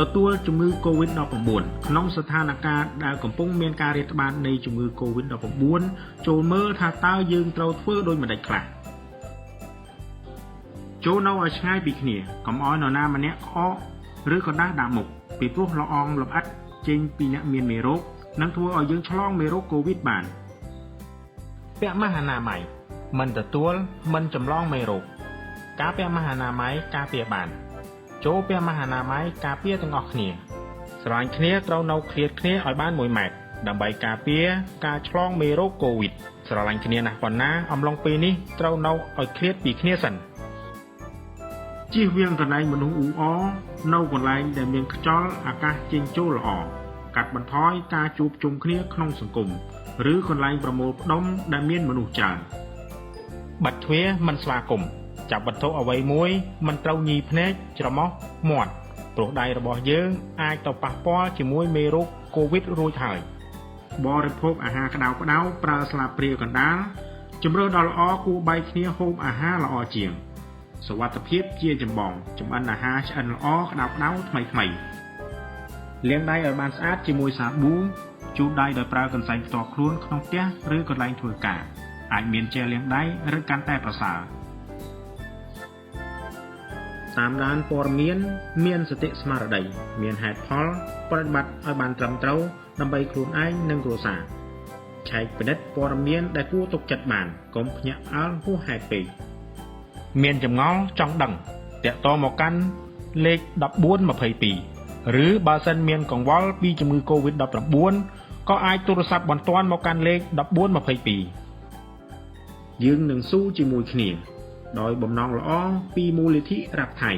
ទទួលជំងឺ Covid-19 ក្នុងស្ថានភាពដែលកំពុងមានការរាតត្បាតនៃជំងឺ Covid-19 ចូលមើលថាតើយើងត្រូវធ្វើដូចម្តេចខ្លះចូលនៅឲ្យឆ្ងាយពីគ្នាកុំឲ្យនរណាម្នាក់ក្អកឬក៏ដាស់ដាក់មុខពីព្រោះละអងលម្អិតចេញពីអ្នកមានមេរោគនឹងធ្វើឲ្យយើងឆ្លងមេរោគ Covid បានពាក់ម៉ាស់អនាម័យមិនទទួលមិនចម្លងមេរោគការពាក់ម៉ាស់អនាម័យការពារបាន ចូលពាក់ម៉ាស់អនាម័យការពារទាំងអស់គ្នាស្រឡាញ់គ្នាត្រូវនៅឃ្លាតគ្នាឲ្យបាន1ម៉ែត្រដើម្បីការពារការឆ្លងមេរោគកូវីដស្រឡាញ់គ្នាណាស់ប៉ុណ្ណាអំឡុងពេលនេះត្រូវនៅឲ្យឃ្លាតពីគ្នាសិនជៀសវាងកន្លែងមនុស្សអ៊ូអរនៅកន្លែងដែលមានខ្យល់អាកាសចេញចូលល្អកាត់បន្ថយការជួបជុំគ្នាក្នុងសង្គមឬកន្លែងប្រមូលផ្ដុំដែលមានមនុស្សច្រើនបាត់ទ្វារមិនស្វាគមន៍ ចាប់វត្ថុអ្វីមួយមិនត្រូវញីភ្នែកច្រមុះមាត់ព្រោះដៃរបស់យើងអាចទៅប៉ះពាល់ជាមួយមេរោគកូវីដរួចហើយបរិភោគអាហារក្តៅក្តៅប្រើស្លាបព្រាកណ្ដាលជំរឿដ៏ល្អគួរបែកគ្នាហូបអាហារល្អជាងសុវត្ថិភាពជាចម្បងចម្អិនអាហារឆ្អិនល្អក្តៅក្តៅថ្មីថ្មីលាងដៃឲ្យបានស្អាតជាមួយសាប៊ូជូតដៃដោយប្រើកន្សែងផ្ទាល់ខ្លួនក្នុងផ្ទះឬកន្លែងធ្វើការអាចមានជែលលាងដៃឬកាន់តែប្រសើរ តាមដានព័ត៌មាន មានសតិស្មារតីមានហេតុផលប្រតិបត្តិឲ្យបានត្រឹមត្រូវដើម្បីខ្លួនឯងនិងគ្រួសារឆែកពិនិត្យព័ត៌មានដែលគួរទុកចិត្តបានកុំភ្ញាក់ផ្អើលហួសហេតុពេកមានចម្ងល់ចង់ដឹងតាក់ទងមកកាន់លេខ1422ឬបើសិនមានកង្វល់ពីជំងឺ Covid-19 ក៏អាចទូរស័ព្ទបន្ទាន់មកកាន់លេខ1422យើងនឹងស៊ូជាមួយគ្នា ដោយបំណងល្អពីមូលនិធិរាប់ថៃ